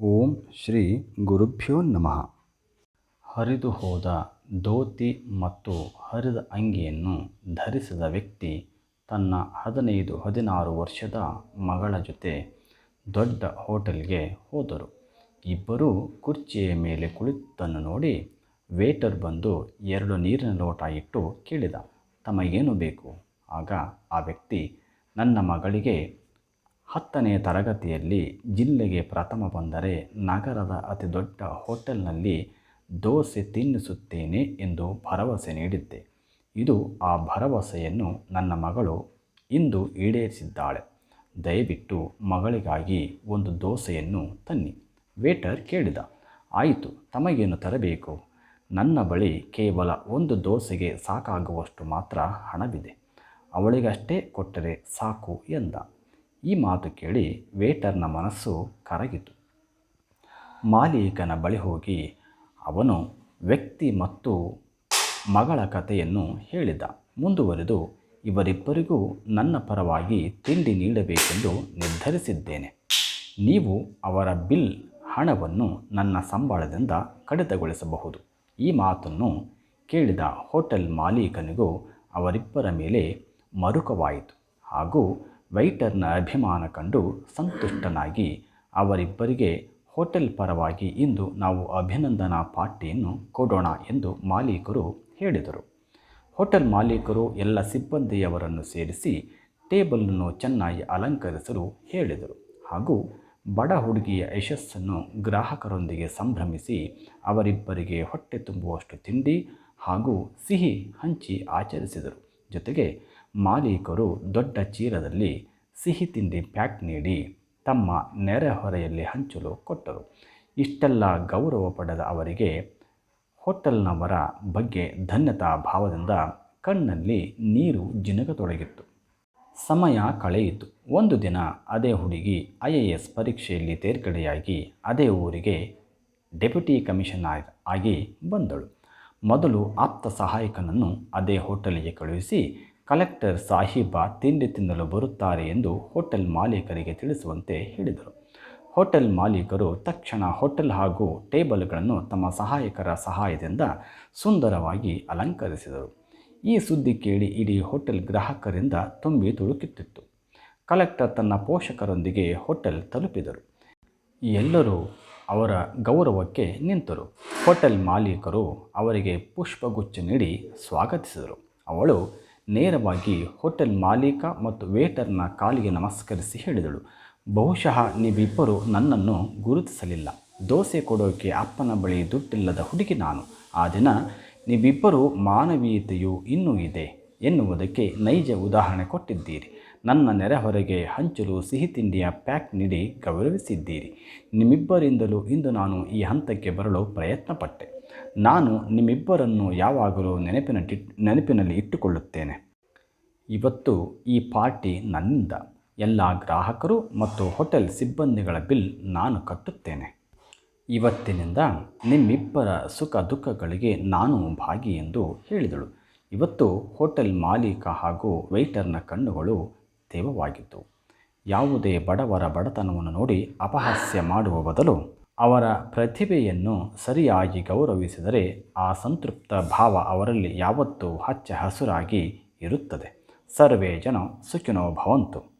ಓಂ ಶ್ರೀ ಗುರುಭ್ಯೋ ನಮಃ. ಹರಿದು ಹೋದ ಧೋತಿ ಮತ್ತು ಹರಿದ ಅಂಗಿಯನ್ನು ಧರಿಸಿದ ವ್ಯಕ್ತಿ ತನ್ನ ಹದಿನೈದು ಹದಿನಾರು ವರ್ಷದ ಮಗಳ ಜೊತೆ ದೊಡ್ಡ ಹೋಟೆಲ್ಗೆ ಹೋದರು. ಇಬ್ಬರೂ ಕುರ್ಚಿಯ ಮೇಲೆ ಕುಳಿತನ್ನು ನೋಡಿ ವೇಟರ್ ಬಂದು ಎರಡು ನೀರಿನ ಲೋಟ ಇಟ್ಟು ಕೇಳಿದ, ತಮಗೇನು ಬೇಕು? ಆಗ ಆ ವ್ಯಕ್ತಿ, ನನ್ನ ಮಗಳಿಗೆ ಹತ್ತನೇ ತರಗತಿಯಲ್ಲಿ ಜಿಲ್ಲೆಗೆ ಪ್ರಥಮ ಬಂದರೆ ನಗರದ ಅತಿ ದೊಡ್ಡ ಹೋಟೆಲ್ನಲ್ಲಿ ದೋಸೆ ತಿನ್ನಿಸುತ್ತೇನೆ ಎಂದು ಭರವಸೆ ನೀಡಿದ್ದೆ. ಇದು ಆ ಭರವಸೆಯನ್ನು ನನ್ನ ಮಗಳು ಇಂದು ಈಡೇರಿಸಿದ್ದಾಳೆ. ದಯವಿಟ್ಟು ಮಗಳಿಗಾಗಿ ಒಂದು ದೋಸೆಯನ್ನು ತನ್ನಿ. ವೇಟರ್ ಕೇಳಿದ. ಆಯಿತು, ತಮಗೇನು ತರಬೇಕು? ನನ್ನ ಬಳಿ ಕೇವಲ ಒಂದು ದೋಸೆಗೆ ಸಾಕಾಗುವಷ್ಟು ಮಾತ್ರ ಹಣವಿದೆ. ಅವಳಿಗಷ್ಟೇ ಕೊಟ್ಟರೆ ಸಾಕು ಎಂದ. ಈ ಮಾತು ಕೇಳಿ ವೇಟರ್ನ ಮನಸ್ಸು ಕರಗಿತು. ಮಾಲೀಕನ ಬಳಿ ಹೋಗಿ ಅವನು ವ್ಯಕ್ತಿ ಮತ್ತು ಮಗಳ ಕಥೆಯನ್ನು ಹೇಳಿದ. ಮುಂದುವರೆದು, ಇವರಿಬ್ಬರಿಗೂ ನನ್ನ ಪರವಾಗಿ ತಿಂಡಿ ನೀಡಬೇಕೆಂದು ನಿರ್ಧರಿಸಿದ್ದೇನೆ. ನೀವು ಅವರ ಬಿಲ್, ಹಣವನ್ನು ನನ್ನ ಸಂಬಳದಿಂದ ಕಡಿತಗೊಳಿಸಬಹುದು ಈ ಮಾತನ್ನು ಕೇಳಿದ ಹೋಟೆಲ್ ಮಾಲೀಕನಿಗೂ ಅವರಿಬ್ಬರ ಮೇಲೆ ಮರುಕವಾಯಿತು. ಹಾಗೂ ವೈಟರ್ನ ಅಭಿಮಾನ ಕಂಡು ಸಂತುಷ್ಟನಾಗಿ ಅವರಿಬ್ಬರಿಗೆ ಹೋಟೆಲ್ ಪರವಾಗಿ ಇಂದು ನಾವು ಅಭಿನಂದನಾ ಪಾರ್ಟಿಯನ್ನು ಕೊಡೋಣ ಎಂದು ಮಾಲೀಕರು ಹೇಳಿದರು. ಹೋಟೆಲ್ ಮಾಲೀಕರು ಎಲ್ಲ ಸಿಬ್ಬಂದಿಯವರನ್ನು ಸೇರಿಸಿ ಟೇಬಲನ್ನು ಚೆನ್ನಾಗಿ ಅಲಂಕರಿಸಲು ಹೇಳಿದರು. ಹಾಗೂ ಬಡ ಹುಡುಗಿಯ ಯಶಸ್ಸನ್ನು ಗ್ರಾಹಕರೊಂದಿಗೆ ಸಂಭ್ರಮಿಸಿ ಅವರಿಬ್ಬರಿಗೆ ಹೊಟ್ಟೆ ತುಂಬುವಷ್ಟು ತಿಂಡಿ ಹಾಗೂ ಸಿಹಿ ಹಂಚಿ ಆಚರಿಸಿದರು. ಜೊತೆಗೆ ಮಾಲೀಕರು ದೊಡ್ಡ ಚೀಲದಲ್ಲಿ ಸಿಹಿ ತಿಂಡಿ ಪ್ಯಾಕ್ ನೀಡಿ ತಮ್ಮ ನೆರೆಹೊರೆಯಲ್ಲಿ ಹಂಚಲು ಕೊಟ್ಟರು. ಇಷ್ಟೆಲ್ಲ ಗೌರವ ಪಡೆದ ಅವರಿಗೆ ಹೋಟೆಲ್ನವರ ಬಗ್ಗೆ ಧನ್ಯತಾ ಭಾವದಿಂದ ಕಣ್ಣಲ್ಲಿ ನೀರು ಜಿನುಗತೊಡಗಿತ್ತು. ಸಮಯ ಕಳೆಯಿತು. ಒಂದು ದಿನ ಅದೇ ಹುಡುಗಿ ಐ ಎ ಎಸ್ ಪರೀಕ್ಷೆಯಲ್ಲಿ ತೇರ್ಗಡೆಯಾಗಿ ಅದೇ ಊರಿಗೆ ಡೆಪ್ಯುಟಿ ಕಮಿಷನರ್ ಆಗಿ ಬಂದಳು. ಮೊದಲು ಆಪ್ತ ಸಹಾಯಕನನ್ನು ಅದೇ ಹೋಟೆಲಿಗೆ ಕಳುಹಿಸಿ ಕಲೆಕ್ಟರ್ ಸಾಹೀಬ ತಿಂಡಿ ತಿನ್ನಲು ಬರುತ್ತಾರೆ ಎಂದು ಹೋಟೆಲ್ ಮಾಲೀಕರಿಗೆ ತಿಳಿಸುವಂತೆ ಹೇಳಿದರು. ಹೋಟೆಲ್ ಮಾಲೀಕರು ತಕ್ಷಣ ಹೋಟೆಲ್ ಹಾಗೂ ಟೇಬಲ್ಗಳನ್ನು ತಮ್ಮ ಸಹಾಯಕರ ಸಹಾಯದಿಂದ ಸುಂದರವಾಗಿ ಅಲಂಕರಿಸಿದರು. ಈ ಸುದ್ದಿ ಕೇಳಿ ಇಡೀ ಹೋಟೆಲ್ ಗ್ರಾಹಕರಿಂದ ತುಂಬಿ ತುಳುಕುತ್ತಿತ್ತು. ಕಲೆಕ್ಟರ್ ತನ್ನ ಪೋಷಕರೊಂದಿಗೆ ಹೋಟೆಲ್ ತಲುಪಿದರು. ಎಲ್ಲರೂ ಅವರ ಗೌರವಕ್ಕೆ ನಿಂತರು. ಹೋಟೆಲ್ ಮಾಲೀಕರು ಅವರಿಗೆ ಪುಷ್ಪಗುಚ್ಛ ನೀಡಿ ಸ್ವಾಗತಿಸಿದರು. ಅವಳು ನೇರವಾಗಿ ಹೋಟೆಲ್ ಮಾಲೀಕ ಮತ್ತು ವೇಟರ್ನ ಕಾಲಿಗೆ ನಮಸ್ಕರಿಸಿ ಹೇಳಿದಳು. ಬಹುಶಃ ನೀವಿಬ್ಬರು ನನ್ನನ್ನು ಗುರುತಿಸಲಿಲ್ಲ. ದೋಸೆ ಕೊಡೋಕೆ ಅಪ್ಪನ ಬಳಿ ದುಡ್ಡಿಲ್ಲದ ಹುಡುಗಿ ನಾನು. ಆ ದಿನ ನೀವಿಬ್ಬರು ಮಾನವೀಯತೆಯು ಇನ್ನೂ ಇದೆ ಎನ್ನುವುದಕ್ಕೆ ನೈಜ ಉದಾಹರಣೆ ಕೊಟ್ಟಿದ್ದೀರಿ. ನನ್ನ ನೆರೆಹೊರೆಗೆ ಹಂಚಲು ಸಿಹಿ ತಿಂಡಿಯ ಪ್ಯಾಕ್ ನೀಡಿ ಗೌರವಿಸಿದ್ದೀರಿ. ನಿಮ್ಮಿಬ್ಬರಿಂದಲೂ ಇಂದು ನಾನು ಈ ಹಂತಕ್ಕೆ ಬರಲು ಪ್ರಯತ್ನಪಟ್ಟೆ. ನಾನು ನಿಮ್ಮಿಬ್ಬರನ್ನು ಯಾವಾಗಲೂ ನೆನಪಿನ ನೆನಪಿನಲ್ಲಿ ಇಟ್ಟುಕೊಳ್ಳುತ್ತೇನೆ. ಇವತ್ತು ಈ ಪಾರ್ಟಿ ನನ್ನಿಂದ. ಎಲ್ಲ ಗ್ರಾಹಕರು ಮತ್ತು ಹೋಟೆಲ್ ಸಿಬ್ಬಂದಿಗಳ ಬಿಲ್ ನಾನು ಕಟ್ಟುತ್ತೇನೆ. ಇವತ್ತಿನಿಂದ ನಿಮ್ಮಿಬ್ಬರ ಸುಖ ದುಃಖಗಳಿಗೆ ನಾನು ಭಾಗಿ ಎಂದು ಹೇಳಿದಳು. ಇವತ್ತು ಹೋಟೆಲ್ ಮಾಲೀಕ ಹಾಗೂ ವೆಯ್ಟರ್ನ ಕಣ್ಣುಗಳು ತೇವವಾಗಿತ್ತು. ಯಾವುದೇ ಬಡವರ ಬಡತನವನ್ನು ನೋಡಿ ಅಪಹಾಸ್ಯ ಮಾಡುವ ಬದಲು ಅವರ ಪ್ರತಿಭೆಯನ್ನು ಸರಿಯಾಗಿ ಗೌರವಿಸಿದರೆ ಆ ಸಂತೃಪ್ತ ಭಾವ ಅವರಲ್ಲಿ ಯಾವತ್ತೂ ಹಚ್ಚ ಹಸುರಾಗಿ ಇರುತ್ತದೆ. ಸರ್ವೇ ಜನ ಸುಖಿನೋ ಭವಂತು.